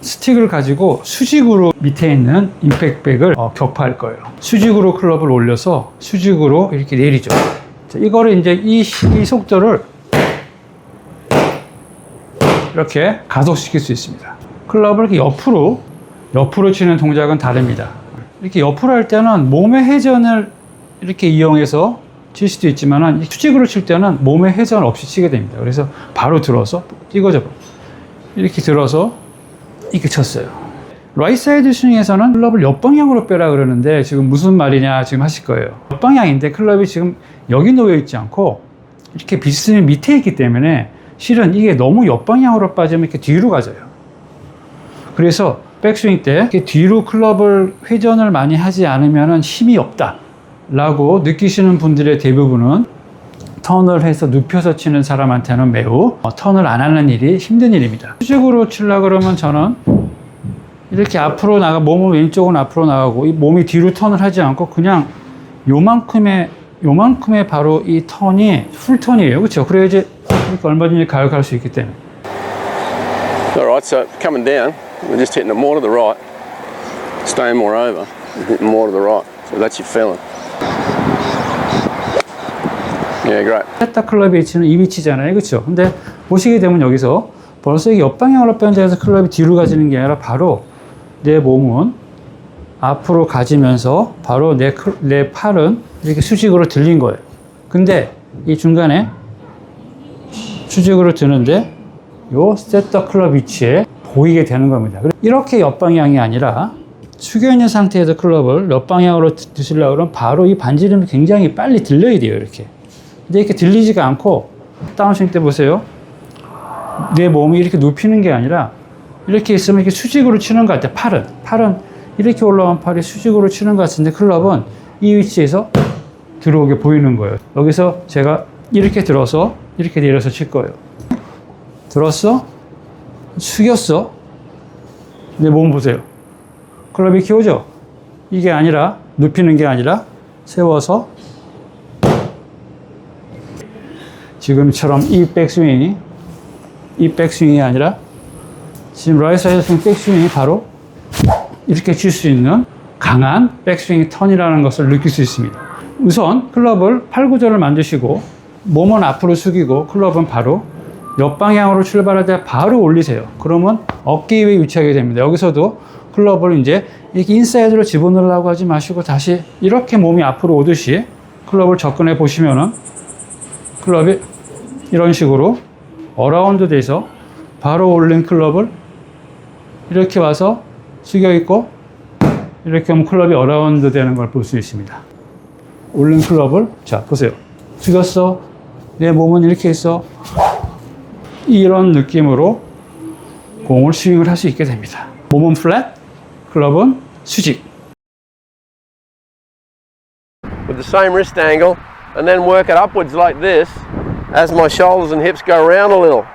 스틱을 가지고 수직으로 밑에 있는 임팩백을 어, 격파할 거예요. 수직으로 클럽을 올려서 수직으로 이렇게 내리죠. 자, 이거를 이제 이, 시- 이 속도를 이렇게 가속시킬 수 있습니다. 클럽을 이렇게 옆으로 옆으로 치는 동작은 다릅니다. 이렇게 옆으로 할 때는 몸의 회전을 이렇게 이용해서 칠 수도 있지만은 수직으로 칠 때는 몸의 회전 없이 치게 됩니다. 그래서 바로 들어서 버려요. 이렇게 들어서 이렇게 쳤어요. 라이트 사이드 스윙에서는 클럽을 옆방향으로 빼라 그러는데 지금 무슨 말이냐 지금 하실 거예요. 옆방향인데 클럽이 지금 여기 놓여 있지 않고 이렇게 비스는 밑에 있기 때문에 실은 이게 너무 옆방향으로 빠지면 이렇게 뒤로 가져요. 그래서 백스윙 때 이렇게 뒤로 클럽을 회전을 많이 하지 않으면 힘이 없다. 라고 느끼시는 분들의 대부분은 턴을 해서 눕혀서 치는 사람한테는 매우 어, 턴을 안 하는 일이 힘든 일입니다. 수직으로 치려 그러면 저는 이렇게 앞으로 나가 몸은 왼쪽은 앞으로 나가고 이 몸이 뒤로 턴을 하지 않고 그냥 요만큼의 요만큼의 바로 이 턴이 풀 턴이에요. 그렇죠? 그래야지 그러니까 얼마든지 가격할 수 있기 때문에. All right, so coming down, we're just hitting it more to the right, staying more over, hitting more to the right. So that's your Yeah, great. 세타 클럽의 위치는 이 위치잖아요. 그렇죠? 근데 보시게 되면 여기서 벌써 이게 옆방향으로 변제해서 클럽이 뒤로 가지는 게 아니라 바로 내 몸은 앞으로 가지면서 바로 내, 클- 내 팔은 이렇게 수직으로 들린 거예요. 근데 이 중간에 수직으로 드는데 요 세터 클럽 위치에 보이게 되는 겁니다. 이렇게 옆방향이 아니라 숙여 있는 상태에서 클럽을 옆방향으로 드- 드시려고 그러면 바로 이 반지름이 굉장히 빨리 들려야 돼요. 이렇게. 근데 이렇게 들리지가 않고 다운스윙 때 보세요. 내 몸이 이렇게 눕히는 게 아니라 이렇게 있으면 이렇게 수직으로 치는 것 같아요. 팔은. 팔은 이렇게 올라온 팔이 수직으로 치는 것 같은데 클럽은 이 위치에서 들어오게 보이는 거예요. 여기서 제가 이렇게 들어서 이렇게 내려서 칠 거예요. 들었어? 숙였어? 내 몸 보세요. 클럽이 키우죠? 이게 아니라 눕히는 게 아니라 세워서 지금처럼 이 백스윙이 이 백스윙이 아니라 지금 라이트 사이드 스윙 백스윙이 바로 이렇게 칠 수 있는 강한 백스윙 턴이라는 것을 느낄 수 있습니다. 우선 클럽을 팔 구절을 만드시고 몸은 앞으로 숙이고 클럽은 바로 옆방향으로 출발할 때 바로 올리세요. 그러면 어깨 위에 위치하게 됩니다. 여기서도 클럽을 이제 이렇게 인사이드로 집어넣으려고 하지 마시고 다시 이렇게 몸이 앞으로 오듯이 클럽을 접근해 보시면은 클럽이 이런 식으로 어라운드 돼서 바로 올린 클럽을 이렇게 와서 숙여 있고 이렇게 하면 클럽이 어라운드 되는 걸 볼 수 있습니다. 올린 클럽을 자 보세요. 숙였어. 내 몸은 이렇게 있어. 이런 느낌으로 공을 스윙을 할 수 있게 됩니다. 몸은 플랫, 클럽은 수직. With the same wrist angle, and then work it upwards like this as my shoulders and hips go round a little.